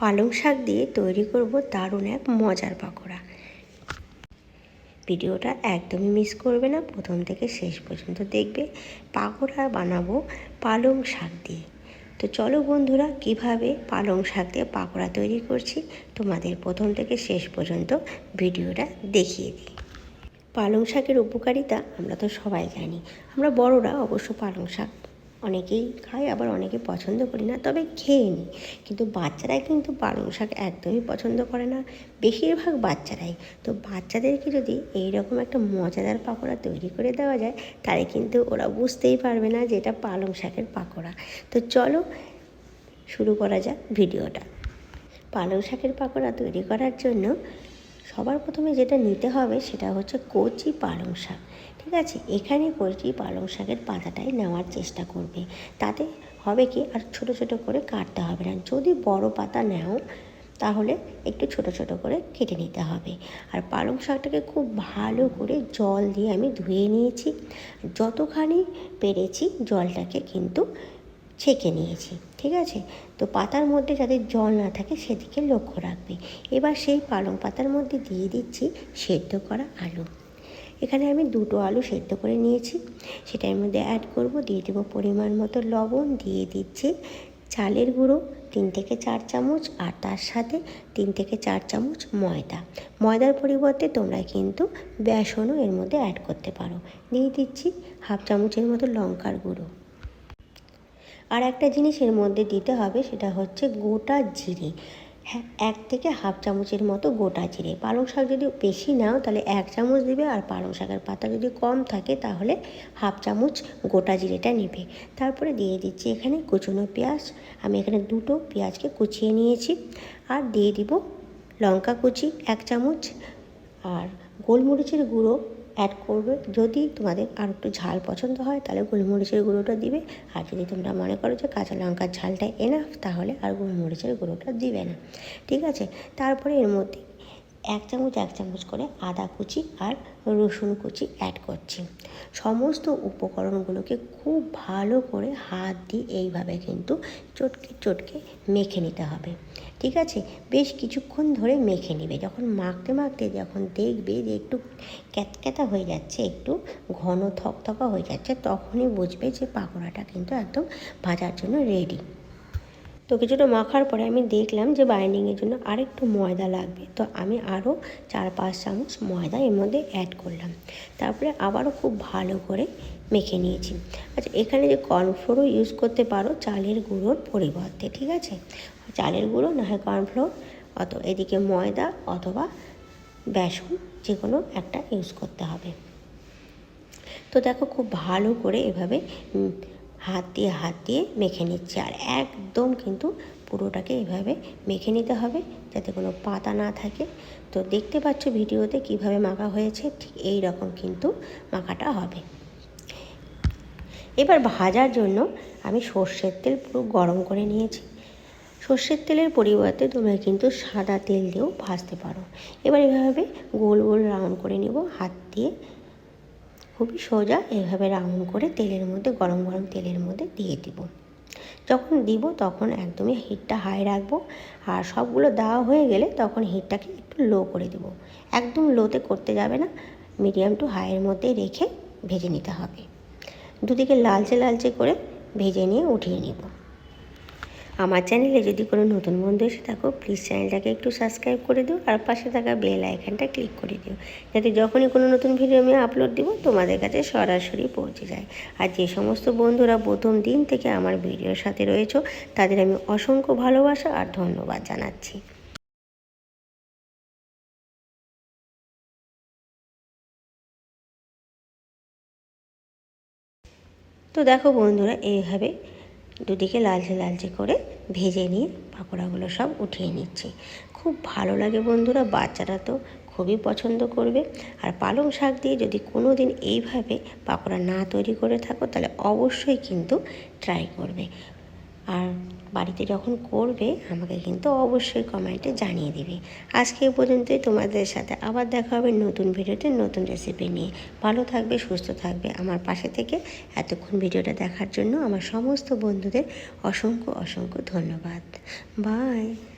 পালং শাক দিয়ে তৈরি করব দারুণ এক মজার পাকোড়া। ভিডিওটা একদমই মিস করবে না, প্রথম থেকে শেষ পর্যন্ত দেখবে পাকোড়া বানাবো পালং শাক দিয়ে। তো চলো বন্ধুরা, কীভাবে পালং শাক দিয়ে পাকোড়া তৈরি করছি তোমাদের প্রথম থেকে শেষ পর্যন্ত ভিডিওটা দেখিয়ে দিই। পালং শাকের উপকারিতা আমরা তো সবাই জানি, আমরা বড়রা অবশ্য পালং শাক অনেকেই খায়, আবার অনেকে পছন্দ করি না, তবে খেয়ে নিই। কিন্তু বাচ্চারাই কিন্তু পালং শাক একদমই পছন্দ করে না, বেশিরভাগ বাচ্চারাই। তো বাচ্চাদেরকে যদি এই রকম একটা মজাদার পাকোড়া তৈরি করে দেওয়া যায়, তাহলে কিন্তু ওরা বুঝতেই পারবে না যে এটা পালং শাকের পাকোড়া। তো চলো শুরু করা যাক ভিডিওটা। পালং শাকের পাকোড়া তৈরি করার জন্য সবার প্রথমে যেটা নিতে হবে সেটা হচ্ছে কচি পালং শাক, ঠিক আছে? এখানে কচি পালং শাকের পাতাটাই নেওয়ার চেষ্টা করবে। তাতে হবে কি? আর ছোট ছোট করে কাটতে হবে না। যদি বড় পাতা নেও, তাহলে একটু ছোট ছোট করে কেটে নিতে হবে। আর পালং শাকটাকে খুব ভালো করে জল দিয়ে আমি ধুয়ে নিয়েছি। যতখানি পেরেছি জলটাকে কিন্তু ছেঁকে নিয়েছি, ঠিক আছে? তো পাতার মধ্যে যাতে জল না থাকে সেদিকে লক্ষ্য রাখবে। এবার সেই পালং পাতার মধ্যে দিয়ে দিচ্ছি সেদ্ধ করা আলু। এখানে আমি দুটো আলু সেদ্ধ করে নিয়েছি। সেটার মধ্যে অ্যাড করব, দিয়ে দেবো পরিমাণ মতো লবণ, দিয়ে দিচ্ছি চালের গুঁড়ো, তিন থেকে চার চামচ, আর তার সাথে তিন থেকে চার চামচ ময়দা। ময়দার পরিবর্তে তোমরা কিন্তু বেসনও এর মধ্যে অ্যাড করতে পারো। দিয়ে দিচ্ছি হাফ চামচের মতো লঙ্কার গুঁড়ো। আর একটা জিনিস এর মধ্যে দিতে হবে সেটা হচ্ছে গোটা জিরে। হ্যাঁ এক থেকে হাফ চামচের মতো গোটা জিরে। পালং শাক যদি বেশি নাও, তাহলে এক চামচ দিবে। আর পালং শাকের পাতা যদি কম থাকে, তাহলে হাফ চামচ গোটা জিরেটা নেবে। তারপরে দিয়ে দিচ্ছি এখানে কুচনো পেঁয়াজ। আমি এখানে দুটো পেঁয়াজকে কুচিয়ে নিয়েছি। আর দিয়ে দিব লঙ্কা কুচি এক চামচ। আর গোলমরিচের গুঁড়ো অ্যাড করবে। যদি তোমাদের আর একটু ঝাল পছন্দ হয়, তাহলে গোলমরিচের গুঁড়োটা দিবে। আর যদি তোমরা মনে করো যে কাঁচা লঙ্কার ঝালটা এনাফ তাহলে আর গোলমরিচের গুঁড়োটা দিবে না। ঠিক আছে? তারপরে এর মধ্যে এক চামচ এক চামচ করে আদা কুচি আর রসুন কুচি অ্যাড করছি। সমস্ত উপকরণগুলোকে খুব ভালো করে হাত দিয়ে এইভাবে কিন্তু চটকে চটকে মেখে নিতে হবে। ঠিক আছে? বেশ কিছুক্ষণ ধরে মেখে নেবে। যখন মাখতে মাখতে যখন দেখবে যে একটু ক্যাতক্যাতা হয়ে যাচ্ছে, একটু ঘন থকথকা হয়ে যাচ্ছে, তখনই বুঝবে যে পাকোড়াটা কিন্তু একদম ভাজার জন্য রেডি তো কিছুটা মাখার পরে আমি দেখলাম যে বাইন্ডিংয়ের জন্য আরেকটু ময়দা লাগবে। তো আমি আরও চার পাঁচ চামচ ময়দা এর মধ্যে অ্যাড করলাম। তারপরে আবারও খুব ভালো করে মেখে নিয়েছি। আচ্ছা এখানে যে কর্নফ্লোরও ইউজ করতে পারো চালের গুঁড়োর পরিবর্তে, ঠিক আছে? চালের গুঁড়ো না হয় কর্নফ্লোর অত এদিকে ময়দা অথবা বেসন যে কোনো একটা ইউজ করতে হবে। তো দেখো খুব ভালো করে এভাবে হাত দিয়ে হাত দিয়ে মেখে নিচ্ছে। আর একদম কিন্তু পুরোটাকে এভাবে মেখে নিতে হবে যাতে কোনো পাতা না থাকে। তো দেখতে পাচ্ছ ভিডিওতে কীভাবে মাখা হয়েছে, ঠিক এই রকম কিন্তু মাখাটা হবে। এবার ভাজার জন্য আমি সর্ষের তেল পুরো গরম করে নিয়েছি। সর্ষের তেলের পরিবর্তে তোমরা কিন্তু সাদা তেল দিয়েও ভাজতে পারো। এবার এভাবে গোল গোল রাউন্ড করে নিব, হাত দিয়ে খুবই সোজা এভাবে রাউন্ড করে তেলের মধ্যে, গরম গরম তেলের মধ্যে দিয়ে দিব। যখন দিব তখন একদমই হিটটা হাই রাখব আর সবগুলো দেওয়া হয়ে গেলে তখন হিটটাকে একটু লো করে দেবো। একদম লোতে করতে যাবে না মিডিয়াম টু হাইয়ের মধ্যে রেখে ভেজে নিতে হবে। দুদিকে লালচে লালচে করে ভেজে নিয়ে উঠিয়ে নেব। আমার চ্যানেলে যদি কোনো নতুন বন্ধু এসে থাকো প্লিজ চ্যানেলটাকে একটু সাবস্ক্রাইব করে দিও আর পাশে থাকা বেল আইকনটা ক্লিক করে দিও। যাতে যখনই কোনো নতুন ভিডিও আমি আপলোড দিব, তোমাদের কাছে সরাসরি পৌঁছে যায়। আর যে সমস্ত বন্ধুরা প্রথম দিন থেকে আমার ভিডিওর সাথে রয়েছে, তাদের আমি অসংখ্য ভালোবাসা আর ধন্যবাদ জানাচ্ছি। তো দেখো বন্ধুরা, এইভাবে দুদিকে লালচে লালচে করে ভেজে নিয়ে পাকোড়াগুলো সব উঠিয়ে নিচ্ছি। খুব ভালো লাগে বন্ধুরা, বাচ্চারা তো খুবই পছন্দ করবে। আর পালং শাক দিয়ে যদি কোনো দিন এইভাবে পাকোড়া না তৈরি করে থাকো, তাহলে অবশ্যই কিন্তু ট্রাই করবে। আর বাড়িতে যখন করবে, আমাকে কিন্তু অবশ্যই কমেন্টে জানিয়ে দেবে। আজকে পর্যন্তই, তোমাদের সাথে আবার দেখা হবে নতুন ভিডিওতে, নতুন রেসিপি নিয়ে। ভালো থাকবে, সুস্থ থাকবে আমার পাশে থেকে। এতক্ষণ ভিডিওটা দেখার জন্য আমার সমস্ত বন্ধুদের অসংখ্য অসংখ্য ধন্যবাদ। বাই